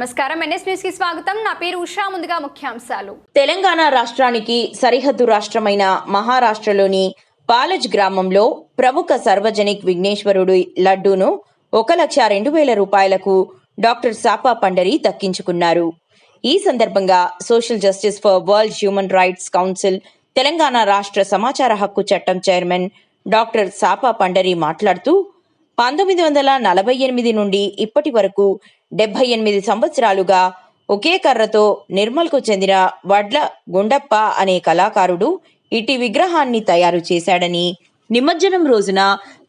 నమస్కారం. ఎన్ఎస్ న్యూస్కి స్వాగతం. నా పేరు ఉషా. ముందుగా ముఖ్యాంశాలు. తెలంగాణ రాష్ట్రానికి సరిహద్దు రాష్ట్రమైన మహారాష్ట్రలోని పాలజ్ గ్రామంలో ప్రముఖ సర్వజనిక్ విఘ్నేశ్వరుడు లడ్డూను ఒక లక్ష రెండు వేల రూపాయలకు డాక్టర్ సాపా పండరి దక్కించుకున్నారు. ఈ సందర్భంగా social justice for world human rights council Telangana రాష్ట్ర సమాచార హక్కు చట్టం చైర్మన్ డాక్టర్ సాపా పండరి మాట్లాడుతూ పంతొమ్మిది వందల నలభై ఎనిమిది నుండి ఇప్పటి వరకు డెబ్బై ఎనిమిది సంవత్సరాలుగా ఒకే కర్రతో నిర్మల్కు చెందిన వడ్ల గుండప్ప అనే కళాకారుడు ఇటి విగ్రహాన్ని తయారు చేశాడని నిమజ్జనం రోజున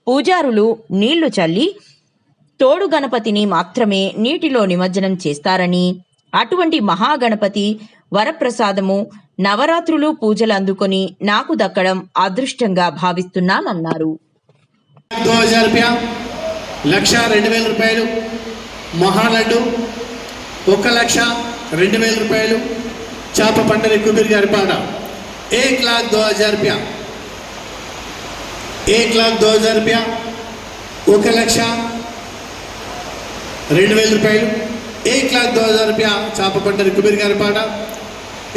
పూజారులు నీళ్ళు చల్లి తోడు గణపతిని మాత్రమే నీటిలో నిమజ్జనం చేస్తారని అటువంటి మహాగణపతి వరప్రసాదము నవరాత్రులు పూజలు అందుకొని నాకు దక్కడం అదృష్టంగా భావిస్తున్నామన్నారు మహాలడ్డు ఒక లక్ష రెండు వేల రూపాయలు. చేప పంటని కుబీర్ గారి పాట. ఏక్ లాక్ దో హజార్ రూపాయ ఏక్ లాక్ దో హజార్ రూపాయ ఒక లక్ష రెండు వేల రూపాయలు. ఏక్ లాక్ దో హజార్ రూపాయ చేప పంట కుబీర్ గారి పాట.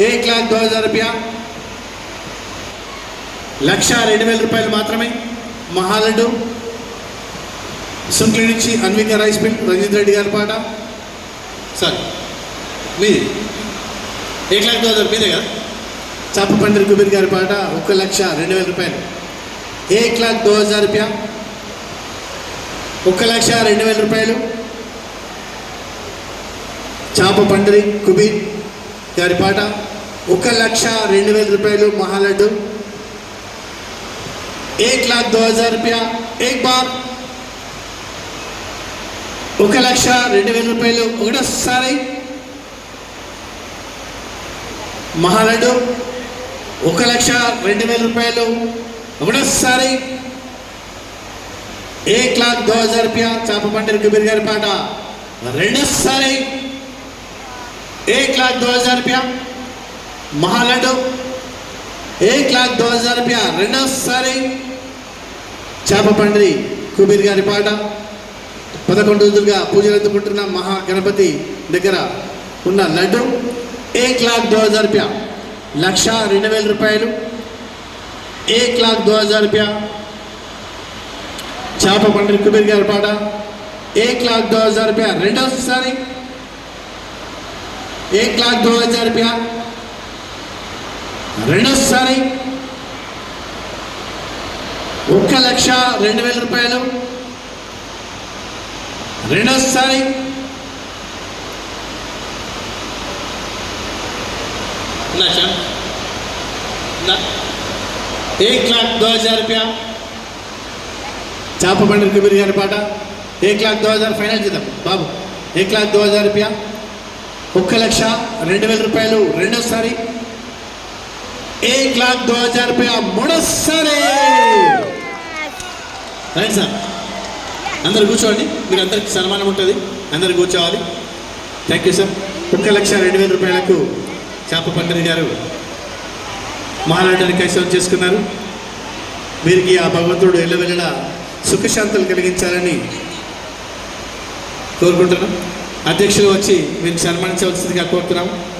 ఏక్ లాక్ దో హజార్ రూపాయ లక్ష రెండు వేల రూపాయలు మాత్రమే. మహాలడ్డు సుంట్ల నుంచి అన్విక రైస్ మిల్ రంజిత్ రెడ్డి గారి పాట. సార్ మీది ఎయిట్ ల్యాక్ థౌసండ్ మీదే కదా? చాపపండ్రి కుబీర్ గారి పాట ఒక లక్ష రెండు వేల రూపాయలు. ఏక్ లాక్ దో హజార్ రూపాయ? ఒక లక్ష రెండు వేల రూపాయలు. చాప పండ్రి కుబీర్ గారి పాట ఒక లక్ష రెండు వేల రూపాయలు మహాలడ్డు. ఏక్ లాక్ దో హజార్ రూపాయ? ఏక్ బార్. ఒక లక్ష రెండు వేల రూపాయలు ఒకటోసారి మహాలడ్డు ఒక లక్ష రెండు వేల రూపాయలు ఒకటోసారి ఏక్ లాక్ దో హజార్ రూపాయ చాప పండిన కబీర్ గారి పాట రెండోసారి ఏక్ లాక్ దో హజార్ రూపాయ మహాలడ్డు ఏక్ లాక్ దో హజార్ రూపాయ రెండోసారి చేప పండ్రి కుబీర్ గారి పాట పదకొండు రోజులుగా పూజలు ఎత్తుకుంటున్న మహా గణపతి దగ్గర ఉన్న లడ్డు ఏక్ లాక్ దో హజార్ రూపాయ. లక్ష రెండు వేల రూపాయలు. ఏక్ లాక్ దో హజార్ రూపాయ. చేప పండ్రి కుబీర్ గారి పాట. ఏక్ లాక్ దో హజార్ రూపాయ. రెండోసారి ఏక్ లాక్ దో హజార్ రూపాయ. రెండోసారి ఒక్క లక్ష రెండు వేల రూపాయలు. రెండోసారి లక్ష एक लाख दो हजार रुपया చాప బండి కబీర్ గారి పాట ఏక్ లాక్ దో హజార్ ఫైనల్ చేద్దాం బాబు ఏక్ లాక్ దో హజార్ రూపాయ ఒక్క లక్ష రెండు వేల రూపాయలు రెండోసారి ఏక్ లాక్ దో హజార్ రూపాయ మూడోసారి రైట్ సార్ అందరు కూర్చోండి. మీరు అందరికి సన్మానం ఉంటుంది. అందరు కూర్చోవాలి. థ్యాంక్ యూ సార్ ఒక్క లక్ష రెండు వేల రూపాయలకు చేప పంటరి గారు మహానాటాన్ని కైసం చేసుకున్నారు. వీరికి ఆ భగవంతుడు ఎల్లవెల్లడ సుఖశాంతులు కలిగించాలని కోరుకుంటున్నాం. అధ్యక్షులు వచ్చి మేము సన్మానించవలసిందిగా కోరుతున్నాము